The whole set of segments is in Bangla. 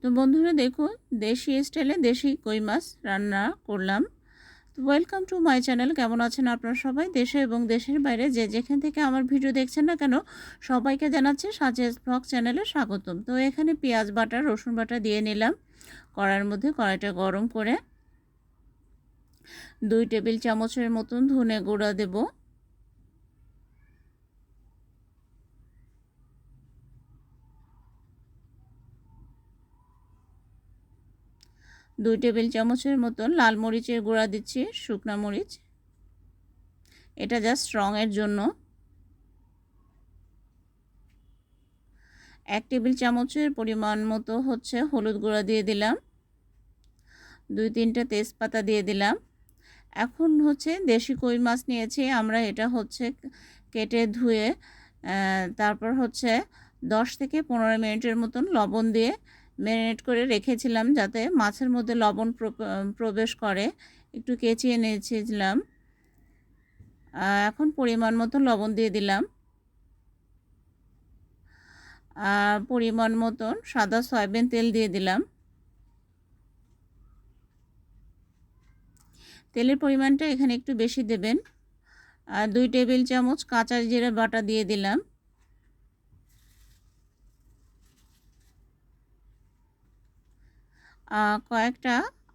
তো বন্ধুরা দেখুন, দেশি স্টাইলে দেশি কই মাছ রান্না করলাম। তো ওয়েলকাম টু মাই চ্যানেল কেমন আছেন আপনারা সবাই? দেশে এবং দেশের বাইরে যে যেখান থেকে আমার ভিডিও দেখছেন না কেন, সবাইকে জানাচ্ছি সাজেজ ব্লগ চ্যানেলে স্বাগতম। তো এখানে পেঁয়াজ বাটা, রসুন বাটা দিয়ে নিলাম। কড়াইয়ের মধ্যে কড়াইটা গরম করে দুই টেবিল চামচের মতন ধনে গুঁড়া দেবো। দুই টেবিল চামচের মতন লাল মরিচের গুঁড়া দিচ্ছি, শুকনা মরিচ। এটা জাস্ট রঙের জন্য। এক টেবিল চামচের পরিমাণ মতো হচ্ছে হলুদ গুঁড়া দিয়ে দিলাম। দুই তিনটা তেজপাতা দিয়ে দিলাম। এখন হচ্ছে দেশি কই মাছ নিয়েছি, আমরা এটা হচ্ছে কেটে ধুয়ে তারপর হচ্ছে দশ থেকে পনেরো মিনিটের মতন লবণ দিয়ে ম্যারিনেট করে রেখেছিলাম যাতে মাছের মধ্যে লবণ প্রবেশ করে। একটু কেচিয়ে নিয়েছিলাম। এখন পরিমাণ মতো লবণ দিয়ে দিলাম। আর পরিমাণ মতন সাদা সয়াবিন তেল দিয়ে দিলাম। তেলের পরিমাণটা এখানে একটু বেশি দেবেন। আর দুই টেবিল চামচ কাঁচা জিরে বাটা দিয়ে দিলাম। কয়েকটা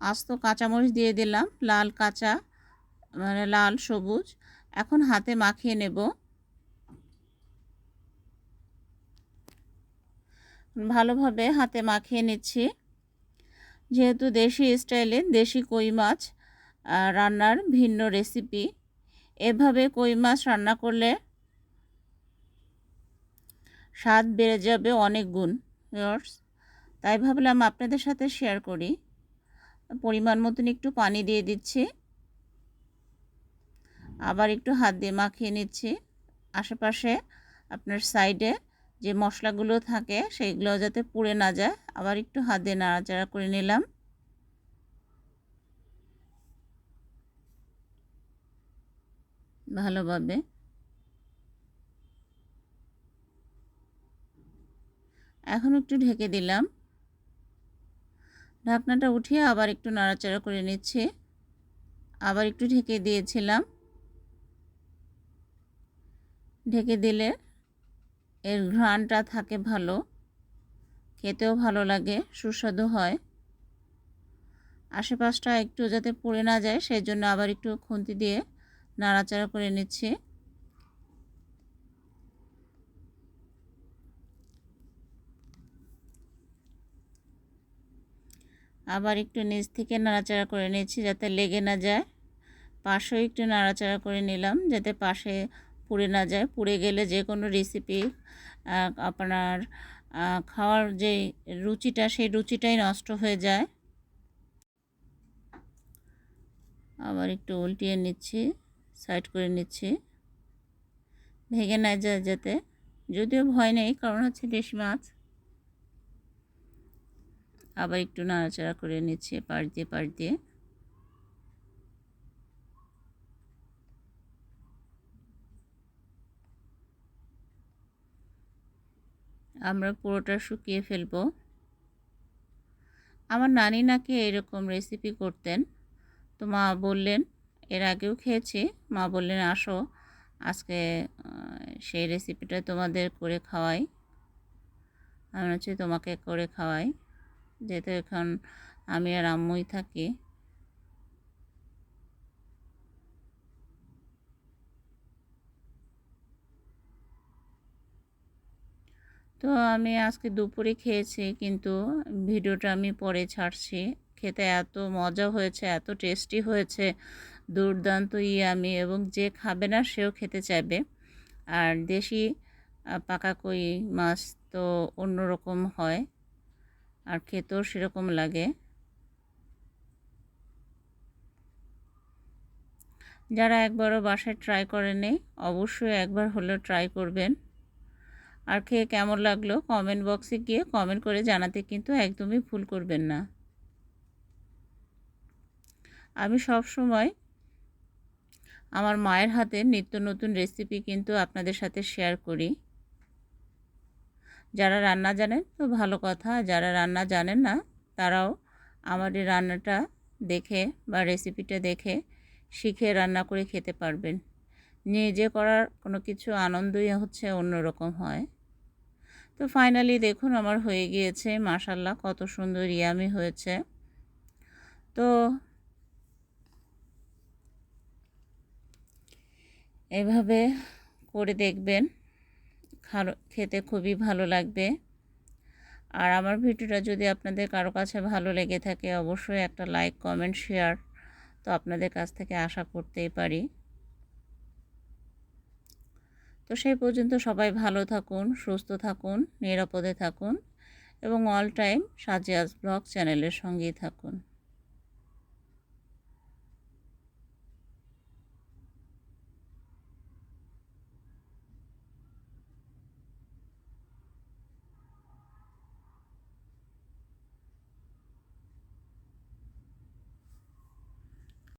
আস্ত কাঁচামরিচ দিয়ে দিলাম, লাল কাঁচা মানে লাল, সবুজ। এখন হাতে মাখিয়ে নেব। ভালোভাবে হাতে মাখিয়ে নিচ্ছি। যেহেতু দেশি স্টাইলে দেশি কই মাছ রান্নার ভিন্ন রেসিপি, এভাবে কই মাছ রান্না করলে স্বাদ বেড়ে যাবে অনেক গুণ তাই ভাবলাম আপনাদের সাথে শেয়ার করি। পরিমাণ মতন একটু পানি দিয়ে দিচ্ছি। আবার একটু হাত দিয়ে মাখিয়ে নিচ্ছি। আশেপাশে আপনার সাইডে যে মশলাগুলো থাকে সেইগুলো যাতে পুড়ে না যায়, আবার একটু হাত দিয়ে নাড়াচাড়া করে নিলাম। ভালোভাবে। এখন একটু ঢেকে দিলাম। ঢাকনাটা উঠিয়ে আবার একটু নাড়াচাড়া করে নিচ্ছি। আবার একটু ঢেকে দিয়েছিলাম। ঢেকে দিলে এর ঘ্রাণটা থাকে ভালো, খেতেও ভালো লাগে, সুস্বাদু হয়। আশেপাশটা একটু যাতে পড়ে না যায় সেই জন্য আবার একটু খুন্তি দিয়ে নাড়াচাড়া করে নিচ্ছি। আবার একটু নিচ থেকে নাড়াচাড়া করে নিচ্ছি যাতে লেগে না যায়। পাশেও একটু নাড়াচাড়া করে নিলাম যাতে পাশে পুড়ে না যায়। পুড়ে গেলে যে কোনো রেসিপি আপনার খাওয়ার যে রুচিটা, সেই রুচিটাই নষ্ট হয়ে যায়। আবার একটু উল্টিয়ে নিচ্ছি সাইড করে নিচ্ছি। ভেঙে না যায় যাতে। যদিও ভয় নেই, কারণ হচ্ছে দেশি মাছ। আবার একটু নাড়াচাড়া করে নিচ্ছে পাশ দিয়ে পাশ দিয়ে। আমরা পুরোটা শুকিয়ে ফেলব। আমার নানি নাকি এরকম রেসিপি করতেন। তো মা বললেন, এর আগেও খেয়েছি। মা বললেন, আসো, আজকে সেই রেসিপিটা তোমাদের করে খাওয়াই। আমি হচ্ছে তোমাকে করে খাওয়াই। যেহেতু এখন আমি আর আম্মুই থাকি। তো আমি আজকে দুপুরে খেয়েছি, কিন্তু ভিডিওটা আমি পরে ছাড়ছি। খেতে এত মজা হয়েছে, এত টেস্টি হয়েছে, দুর্দান্ত আমি এবং যে খাবে না সেও খেতে চাইবে। আর দেশি পাকা কই মাছ তো অন্যরকম হয়। আর খেতেও সেরকম লাগে। যারা একবারও বাসায় ট্রাই করেনি অবশ্যই একবার হলেও ট্রাই করবেন। আর খেয়ে কেমন লাগল কমেন্ট বক্সে গিয়ে কমেন্ট করে জানাতে কিন্তু একদমই ভুল করবেন না। আমি সব সময় আমার মায়ের হাতে নিত্য নতুন রেসিপি কিন্তু আপনাদের সাথে শেয়ার করি। যারা রান্না জানেন, তো ভালো কথা। যারা রান্না জানেন না, তারাও আমার এই রান্নাটা দেখে বা রেসিপিটা দেখে শিখে রান্না করে খেতে পারবেন। নিজে করার কোনো কিছু আনন্দই হচ্ছে অন্যরকম হয়। তো ফাইনালি দেখুন, আমার হয়ে গিয়েছে মাশাল্লাহ কত সুন্দর ইয়ামি হয়েছে। তো এভাবে করে দেখবেন। খেতে খুবই ভালো লাগবে। আর আমার ভিডিওটা যদি আপনাদের কারও কাছে ভালো লেগে থাকে, অবশ্যই একটা লাইক কমেন্ট শেয়ার তো আপনাদের কাছ থেকে আশা করতেই পারি। তো সেই পর্যন্ত সবাই ভালো থাকুন, সুস্থ থাকুন, নিরাপদে থাকুন এবং অল টাইম সাজিয়াস ব্লগ চ্যানেলের সঙ্গেই থাকুন।